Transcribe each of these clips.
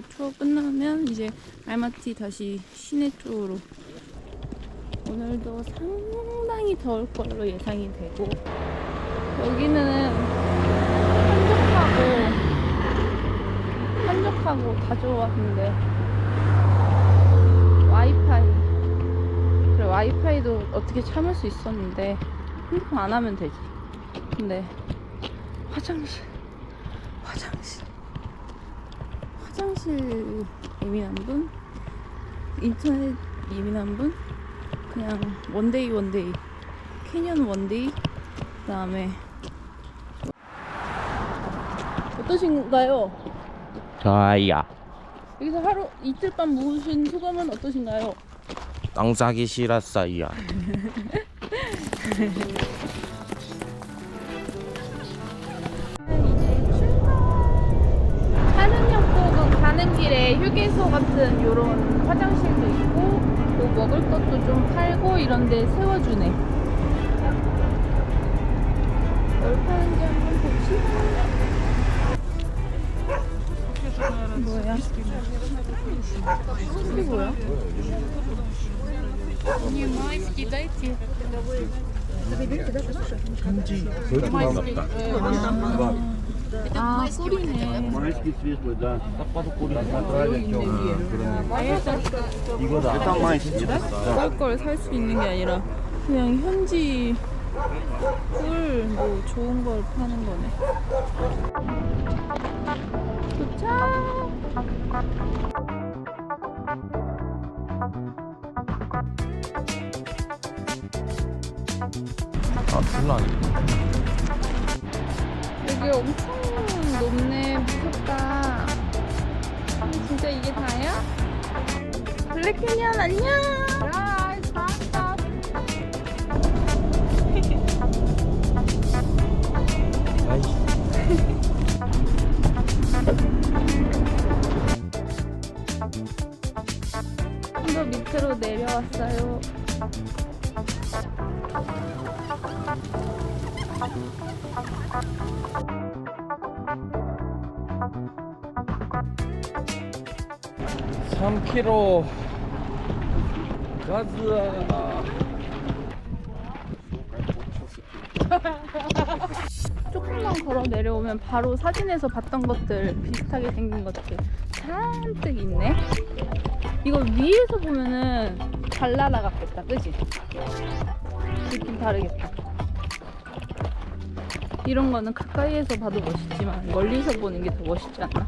거 투어 끝나면 이제 알마티 다시 시내 쪽으로. 오늘도 상당히 더울 걸로 예상이 되고. 여기는 한적하고 한적하고 다 좋았는데 와이파이. 그래 와이파이도 어떻게 참을 수 있었는데 핸드폰 안 하면 되지. 근데 화장실 화장실 화장실 예민한 분 인터넷 예민한 분 그냥 원데이 원데이 캐년 원데이 그 다음에 어떠신가요? 좋아요. 여기서 하루 이틀 밤 묵으신 소감은 어떠신가요? 땅 싸기 싫었어요. 가는 길에 휴게소 같은 요런 화장실도 있고 뭐 먹을 것도 좀 팔고 이런데 세워주네 뭘 파는지 한번 봅시다 뭐야? 이게 뭐야? 아 꿀이네 Майский цвет, да. Натуральный темный. 이거다. 딱 майский. 먹을 걸 살 수 있는 게 아니라 그냥 현지 꿀 뭐 좋은 걸 파는 거네. 도착. 아, 술라니. 여기 엄청 높네. 무섭다. 음, 진짜 이게 다야? 블랙캐니언 안녕. 조금만 걸어 내려오면 바로 사진에서 봤던 것들 비슷하게 생긴 것들 잔뜩 있네. 이거 위에서 보면은 잘 날아갔겠다, 그지? 느낌 다르겠다. 이런 거는 가까이에서 봐도 멋있지만 멀리서 보는 게 더 멋있지 않나?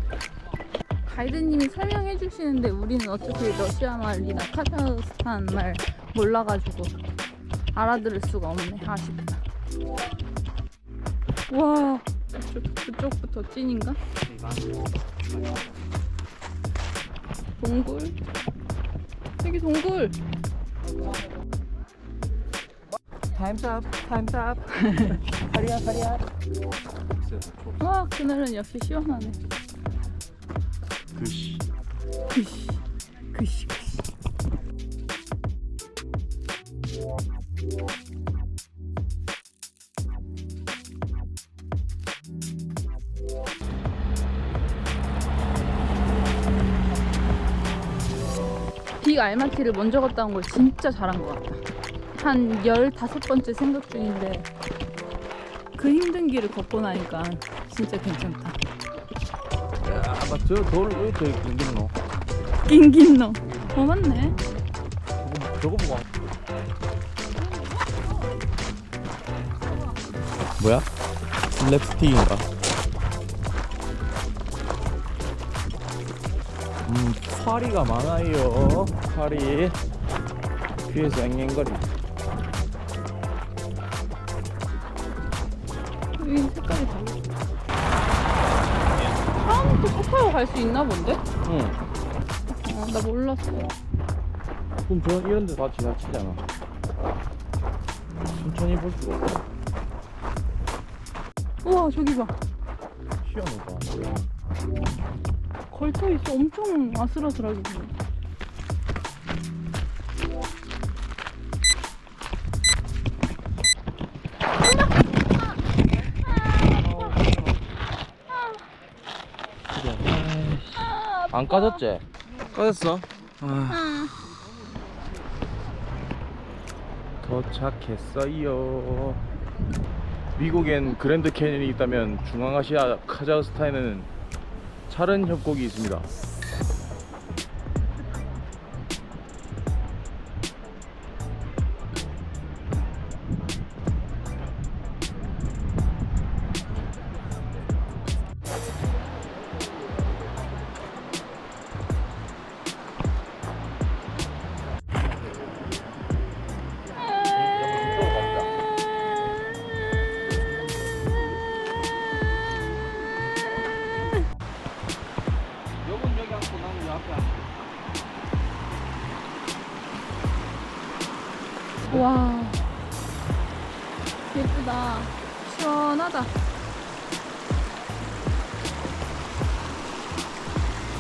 가이드님이 설명해 주시는데 우리는 어차피 러시아 말이나 카자흐스탄 말 몰라가지고 알아들을 수가 없네. 아쉽다. 와, 그쪽, 그쪽부터 찐인가? 동굴? 여기 동굴! Time's up. Time's hurry up. 와, 그날은 역시 시원하네. 그시. 그시, 그시, 그시. 빅 알마티를 먼저 갔다 온 걸 진짜 잘한 것 같다. 한 15번째 생각 중인데 그 힘든 길을 걷고 나니까 진짜 괜찮다. 야, 아빠 저돌왜 저기 끊기노? 낑긴 너. 어, 맞네. 저거 보고. 뭐야? 랩스틱인가? 음, 파리가 많아요. 파리. 귀에서 앵앵거리. 이 색깔이 달라. 차 타고 갈수 있나 본데? 응. 어, 나 몰랐어. 그럼 저 이런 데 다 지나치잖아. 천천히 볼 수가 없어. 우와, 저기 봐. 희한하다. 걸터 있어. 엄청 아슬아슬하게. 생겼 안 까졌지? 꺼졌어. 아. 도착했어요. 미국엔 그랜드 캐년이 있다면 중앙아시아 카자흐스탄에는 차른 협곡이 있습니다. 와 예쁘다 시원하다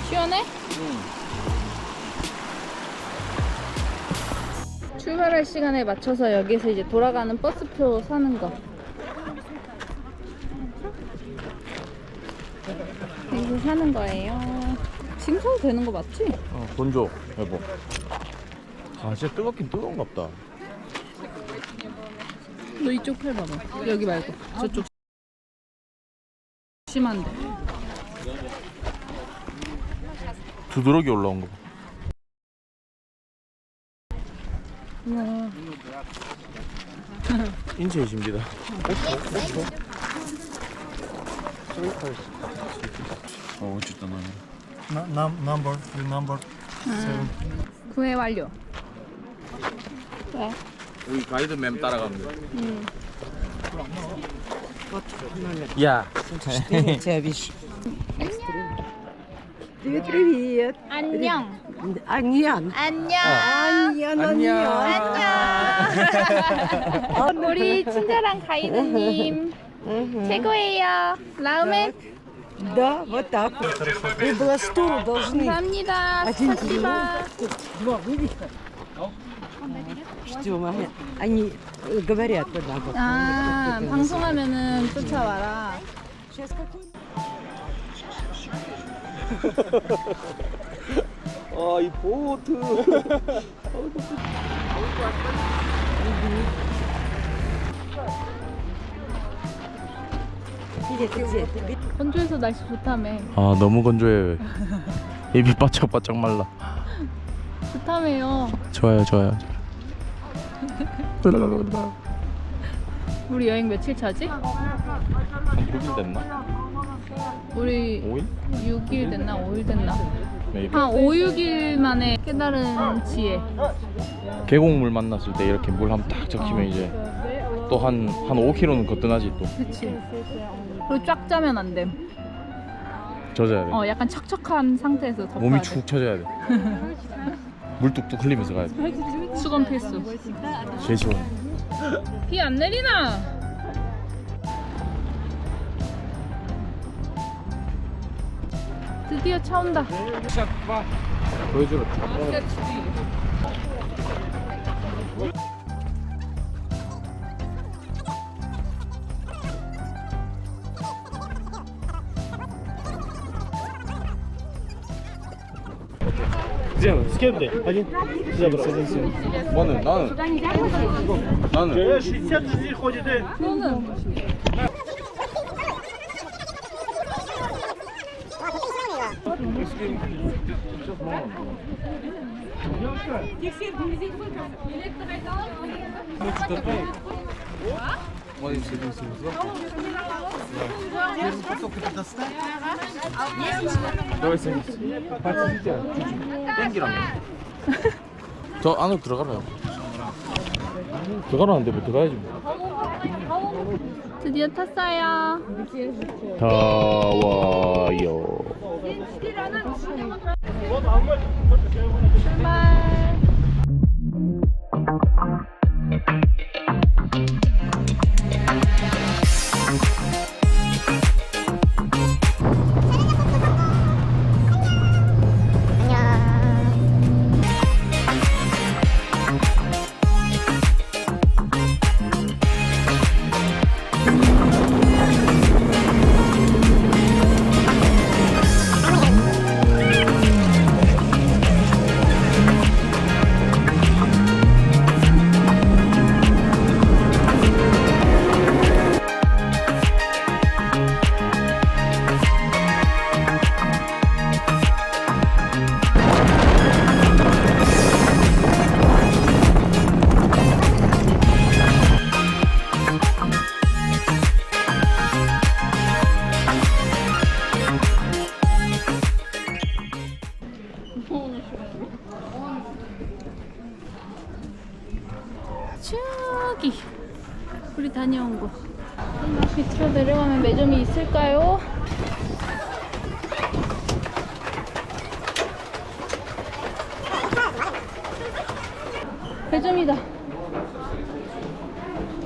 시원해? 출발할 시간에 맞춰서 여기서 이제 돌아가는 버스표 사는 거 여기서 사는 거예요 지금 사도 되는 거 맞지? 어, 돈 줘, 여보. 아, 진짜 뜨겁긴 뜨거운갑다. 너 이쪽 팔 봐봐. 여기 말고 저쪽. 심한데. 두드러기 올라온 거. 봐. 우와. 인체의 신비다. 어, 어쨌든 나는. number, the number. 구해 완료. 왜? 우리 가이드 맴 따라가면 돼. 음. 야, Привет, привет. 안녕. Аньян. 안녕. Аньян, Аньян. 안녕. 우리 친절한 가이드님 최고예요. 라우멘 Да, вот так. вот. Мы Бластуру должны. 감사합니다. Один 스파시바. Два вывеска. Ждем. они- Они э, говорят вот так вот. 아 방송하면은 쫓아와라. Сейчас какой? 아, 이 보트. Где ты, где ты? 건조해서 날씨 좋다며. 아 너무 건조해. 입이 바짝바짝 말라. 좋다며요. 좋아요, 좋아요. 우리 여행 며칠 차지? 한 6일 됐나? 우리 5일? 6일 됐나? 5일 됐나? 메이비. 한 5, 6일 만에 깨달은 지혜. 계곡물 만났을 때 이렇게 물 한번 딱 적히면 이제 또 한 한 5km는 거뜬하지 또 그치. 그리고 쫙 짜면 안 돼. 젖어야 돼. 어, 약간 척척한 상태에서 덮어야 몸이 돼. 축 처져야 돼. 물 뚝뚝 흘리면서 가야 돼. 수건 필수. 제일 시원해. 비 안 내리나? 드디어 차 온다. 보여주라. кем Один. Я брал. Вон он, вон он. Вон он. 60 жди ходит. Вон он. Тексер, бензин выказ. Электр айталар. Moim zdaniem są Jest pasok na stek? Dawaj sobie. Patrzcie, 땡기라. 저 안으로 들어가라요. 들어가라는데 뭐 들어가야지 뭐. 드디어 탔어요. 타와요. 출발.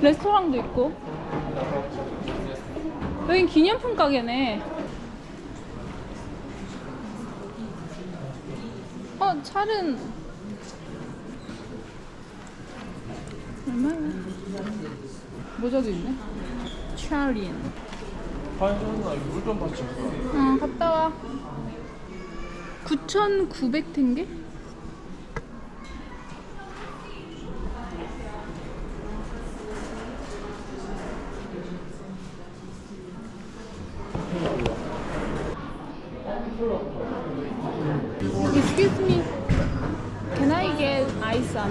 레스토랑도 있고 여긴 기념품 가게네 어 찰은 얼마야? 모자도 있네. 찰린. 물좀 받쳐. 응, 갔다 와. 9,900 텐게?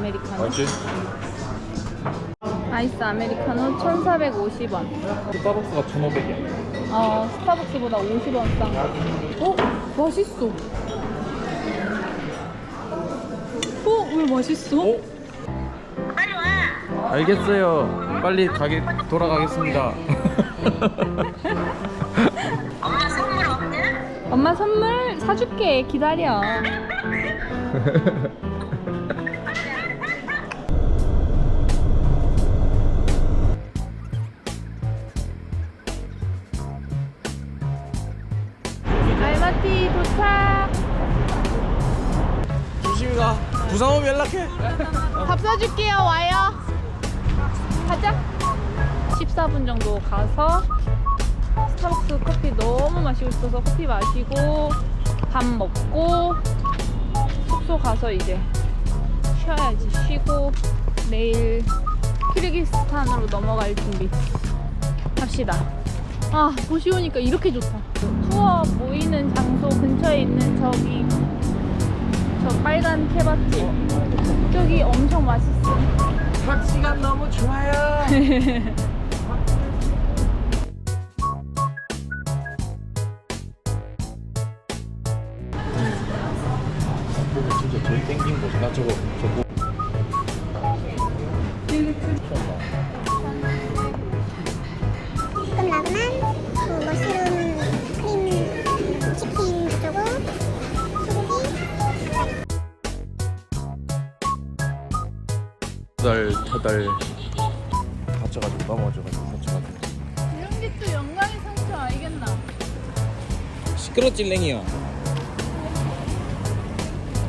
Americano? 맞지? 아이스 아메리카노 1,450원. 스타벅스가 1,500원. 어, 스타벅스보다 50원 싼 거. 어? 맛있어. 어? 왜 맛있어? 어? 알겠어요. 빨리 가게 돌아가겠습니다. 엄마 선물 사줄게. 기다려. 가. 부산 오면 연락해. 밥 사줄게요. 와요. 가자. 14분 정도 가서 스타벅스 커피 너무 마시고 싶어서 커피 마시고 밥 먹고 숙소 가서 이제 쉬어야지 쉬고 내일 키르기스탄으로 넘어갈 준비 합시다. 아 도시 오니까 이렇게 좋다. 투어 모이는 장소 근처에 있는 저기 저 빨간 케밥집 저기 엄청 맛있어. 택시가 너무 좋아요. 달 타달 다쳐가지고 넘어져가지고 다쳐가지고. 이런 게 또 영광의 상처 알겠나? 시끄러 찔랭이요.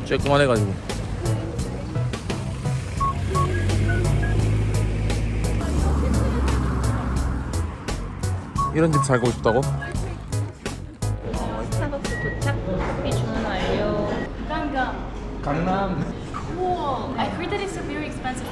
쬐끄만해가지고. 이런 집 살고 싶다고? 스타벅스 도착. 커피 주문 완료. 강남. I heard that it's very expensive.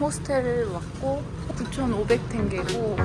호스텔을 왔고 9,500 탱게고